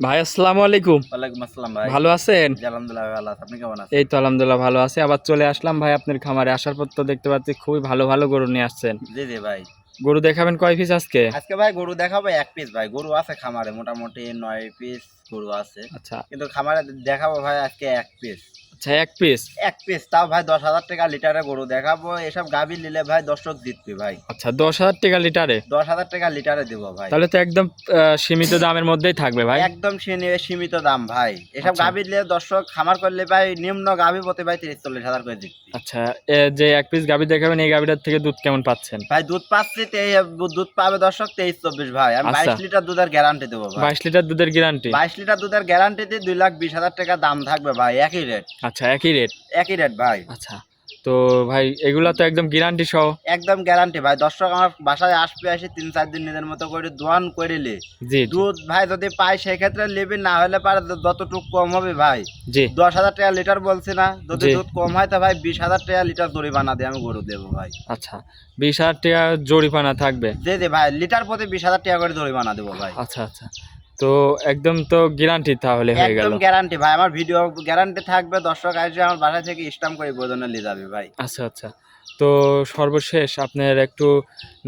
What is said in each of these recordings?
ভাই আসসালামু আলাইকুম। ওয়ালাইকুম আসসালাম ভাই। ভালো আছেন? আলহামদুলিল্লাহ ভালো আছি। আপনি কেমন আছেন? এই তো আলহামদুলিল্লাহ ভালো আছি। আবার চলে আসলাম ভাই আপনার খামারে। আসার পর তো দেখতে পাচ্ছি খুবই ভালো ভালো গরু নিয়ে আসছেন। জি জি ভাই। গরু দেখাবেন কয় পিস আজকে? আজকে ভাই গরু দেখাবো এক পিস ভাই। গরু আছে খামারে মোটামুটি নয় পিস গরু আছে। আচ্ছা। কিন্তু খামারে দেখাবো ভাই আজকে এক পিস আচ্ছা এক পিস এক পিস তাও ভাই দশ হাজার টাকা লিটারে গরু দেখাবো। এসব গাভি নিলে ভাই দর্শক জিতবে ভাই। আচ্ছা দশ হাজার টাকা লিটারে? দশ হাজার টাকা লিটারে দেবো ভাই। তাহলে তো একদম সীমিত দামের মধ্যেই থাকবে ভাই। একদম সীমিত দাম ভাই। এসব আচ্ছা। গাভি নিলে দর্শক খামার করলে ভাই নিম্ন গাভি প্রতি ভাই তিরিশ চল্লিশ হাজার করে জিতবে। আচ্ছা যে এক পিস গাভি দেখাবেন এই গাভিটার থেকে দুধ কেমন পাচ্ছেন? ভাই দুধ পাচ্ছি দুধ পাবে দর্শক তেইশ চব্বিশ ভাই। আমি আচ্ছা। বাইশ লিটার দুধের গ্যারান্টি দেবো বাইশ লিটার দুধের গ্যারান্টি বাইশ লিটার দুধের গ্যারান্টি দিয়ে দুই লাখ বিশ হাজার টাকা দাম থাকবে ভাই একই রেট আচ্ছা একই রেট একই রেট ভাই। আচ্ছা তো ভাই এগুলা তো একদম গ্যারান্টি সহ। একদম গ্যারান্টি ভাই। দর্শক আমার বাসায় আসবে আসে তিন চার দিন নিজের মতো করে দোয়ান করে লে। জি জি, দুধ ভাই যদি পাই সেক্ষেত্রে নেবে না হলে পারে যতটুকু কম হবে ভাই। জি। দশ হাজার টাকা লিটার বলছি না। যদি দুধ কম হয় তো ভাই বিশ হাজার টাকা লিটার জরিমানা দিয়ে আমি গরু দেবো ভাই। আচ্ছা বিশ হাজার টাকা জরিপানা থাকবে? যে দে ভাই লিটার প্রতি বিশ হাজার টাকা করে জরিমানা দেবো ভাই। আচ্ছা আচ্ছা। তো একদম তো গ্যারান্টি তাহলে হয়ে গেল। একদম গ্যারান্টি ভাই আমার ভিডিও গ্যারান্টি থাকবে দর্শক আসবে আমার বাসা থেকে স্টাম্প করে বোঝানো নিয়ে যাবে ভাই। আচ্ছা আচ্ছা। তো সর্বশেষ আপনার একটু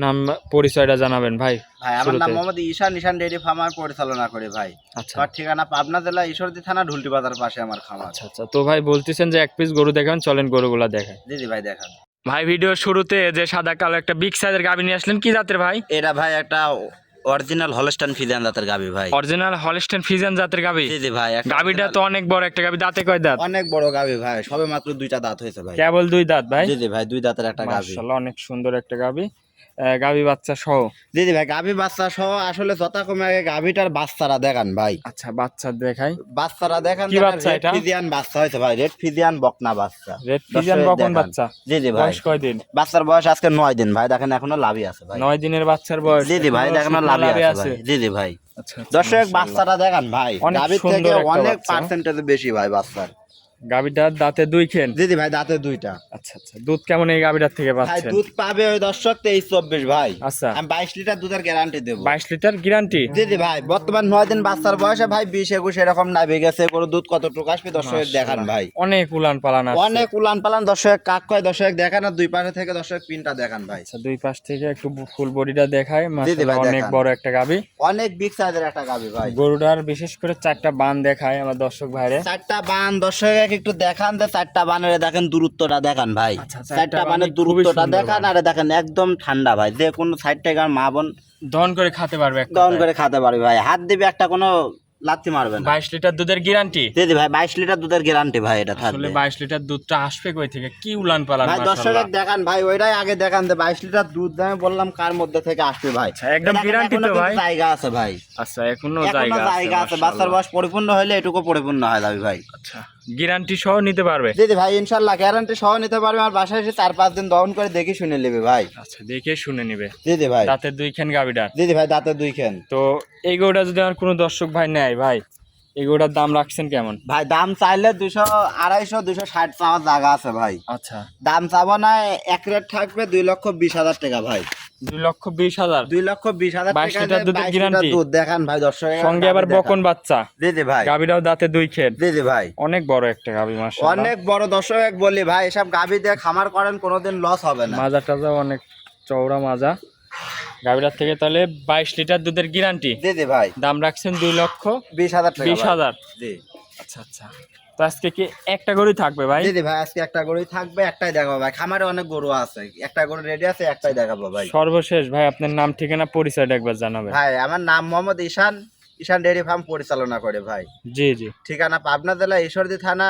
নাম পরিচয়টা জানাবেন ভাই ভাই আমার নাম। মোহাম্মদ ঈশান ঈশান ডেয়ারি ফার্ম আমি পরিচালনা করি ভাই। আচ্ছা। আমার ঠিকানা পাবনা জেলা ঈশ্বরদী থানা ঢুলটি বাজার পাশে আমার খামার। আচ্ছা আচ্ছা। তো ভাই বলতেছেন যে এক পিস গরু দেখাবেন চলেন গরুগুলা দেখায় জি জি ভাই দেখান। ভাই ভিডিও শুরুতে যে সাদা কালো একটা বিগ সাইজের গাবি নিয়ে আসলেন কি জাতের ভাই? এটা ভাই একটা অরিজিনাল হলস্টাইন ফিজিয়ান জাতের গাবি ভাই। অরিজিনাল হলস্টেন ফিজিয়ান জাতের গাবি? জি জি ভাই গাবিটা তো অনেক বড় একটা গাবি। দাঁতে কয় দাঁত? অনেক বড় গাবি ভাই। সবে মাত্র দুইটা দাঁত হয়েছে ভাই। কেবল দুই দাঁত ভাই? জি জি ভাই দুই দাঁতের একটা গাবি। মাশাআল্লাহ অনেক সুন্দর একটা গাবি। গাবি বাচ্চা সহ? জি জি ভাই গাবি বাচ্চা সহ আসলে যথাক্রমে আগে গাবিটার বাচ্চারা দেখান ভাই। আচ্ছা বাচ্চা দেখাই। বাচ্চারা দেখান কি বাচ্চা এটা? ফিজিয়ান বাচ্চা হয়েছে ভাই রেড ফিজিয়ান বকনা বাচ্চা। রেড ফিজিয়ান বকন বাচ্চা? জি জি ভাই। বয়স কয়দিন? বাচ্চার বয়স আজকে নয় দিন ভাই দেখেন এখনও লাভই আছে ভাই। নয় দিনের বাচ্চার বয়স। জি জি ভাই দেখেন লাভই আছে জি জি ভাই। আচ্ছা আচ্ছা, দর্শক। বাচ্চাটা দেখান ভাই। অনেক থেকে অনেক পার্সেন্টেজ বেশি ভাই বাচ্চার। গাবিটার দাঁতে দুই খেন? জি ভাই দাঁতে দুইটা। আচ্ছা আচ্ছা। দুধ কেমন এই গাবিটার থেকে ভাই পাচ্ছেন? দুধ পাবে ওই দর্শক তেইশ চব্বিশ ভাই। আচ্ছা। আমি বাইশ লিটার দুধের গ্যারান্টি দেবো। বাইশ লিটার গ্যারান্টি জি ভাই বর্তমান নয় দিন বাচ্চার বয়সে ভাই বিশ একুশ এরকম নামে গেছে কোনো দুধ কতটুকু আসবে দর্শক দেখান ভাই। অনেক উলান পালান আছে অনেক উলান পালান দর্শক কাক কয় দর্শক দেখান আর দুই পাশে থেকে দর্শক পিনটা দেখান ভাই। আচ্ছা দুই পাশ থেকে একটু ফুল বডিটা দেখায় জি ভাই, অনেক বড় একটা গাবি অনেক বিগ সাইজের একটা গাবি ভাই। গরুটার বিশেষ করে চারটা বান দেখায় আমার দর্শক ভাইরে। চারটা বান দর্শক একটু দেখান যে চারটা বানের দেখেন দূরত্বটা দেখান ভাই। আচ্ছা, চারটা বানের দূরত্বটা দেখান। আর দেখেন একদম ঠান্ডা ভাই যে কোনো সাইড থেকে মা বোন দহন করে খেতে পারবে কথায়। করে খেতে পারবে ভাই। হাত দিবে একটা কোনো লাথি মারবে না। বাইশ লিটার দুধের গ্যারান্টি দিদি ভাই বাইশ লিটার দুধের গ্যারান্টি ভাই এটা আসলে থাকবে বাইশ লিটার দুধটা আসবে কই থেকে? কি উলান পালান ভাই দর্শক দেখান ভাই ওইটাই আগে দেখান যে বাইশ লিটার দুধ দামে বললাম কার মধ্যে থেকে আসবে ভাই। আচ্ছা, একদম এখনও তো ভাই? জায়গা আছে ভাই। আচ্ছা এখনও জায়গা জায়গা আছে বাচ্চার। বয়স পরিপূর্ণ হলে এটুকু পরিপূর্ণ হয়ে যাবে ভাই। আচ্ছা। গ্যারান্টি সহ নিতে পারবে? দিদি ভাই ইনশাল্লাহ গ্যারান্টি সহ নিতে পারবে। আর বাসায় এসে চার পাঁচ দিন দহন করে দেখে শুনে নেবে ভাই। আচ্ছা দেখে শুনে নিবে। দিদি ভাই। দাঁতের দুইখান গাবিটার দিদি ভাই দাঁতের দুই খেন। তো এই গরুটা যদি আমার কোনো দর্শক ভাই নেয় ভাই এই গরুটার দাম রাখছেন কেমন? ভাই দাম চাইলে দুশো আড়াইশো দুশো ষাট চাওয়ার জায়গা আছে ভাই। আচ্ছা। দাম চাবো না এক রেট থাকবে দুই লক্ষ বিশ হাজার টাকা ভাই। দুই লক্ষ বিশ হাজার। দুই লক্ষ বিশ হাজার বাইশ লিটার দুধের দুধ দেখান ভাই দর্শক সঙ্গে আবার বকন বাচ্চা। দিদি ভাই। গাবিটাও দাঁতে দুই খেত দিদি ভাই। অনেক বড় একটা গাবি মাশাআল্লাহ। অনেক বড় দর্শক এক বলি ভাই এসব দিয়ে খামার করেন কোনোদিন লস হবে না। মাজা টাজা অনেক চওড়া মাজা। গাবিটার থেকে তাহলে বাইশ লিটার দুধের গ্যারান্টি দিদি ভাই। দাম রাখছেন দুই লক্ষ বিশ হাজার বিশ হাজার। জি। আচ্ছা আচ্ছা। তো আজকে কি একটা গরুই থাকবে ভাই? দিদি ভাই আজকে একটা গরুই থাকবে একটাই দেখাবো ভাই। খামারে অনেক গরু আছে। একটা গরু রেডি আছে একটাই দেখাবো ভাই। সর্বশেষ ভাই আপনার নাম ঠিকানা পরিচয়টা একবার জানাবেন। ভাই আমার নাম মোহাম্মদ ঈশান। ঈশান ডেয়ারি ফার্ম পরিচালনা করে ভাই। জি জি। ঠিকানা পাবনা জেলা ঈশ্বরদী থানা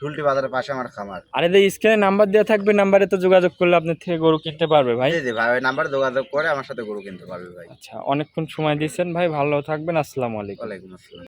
ঢুলটি বাজারের পাশে আমার খামার। আর এই স্ক্রিনে নাম্বার দেওয়া থাকবে নাম্বারে তো যোগাযোগ করলে আপনি থেকে গরু কিনতে পারবে ভাই। দিদি ভাই ওই নাম্বারে যোগাযোগ করে আমার সাথে গরু কিনতে পারবে ভাই। আচ্ছা অনেকক্ষণ সময় দিয়েছেন ভাই ভালো থাকবেন আসসালামু আলাইকুম। ওয়ালাইকুম আসসালাম।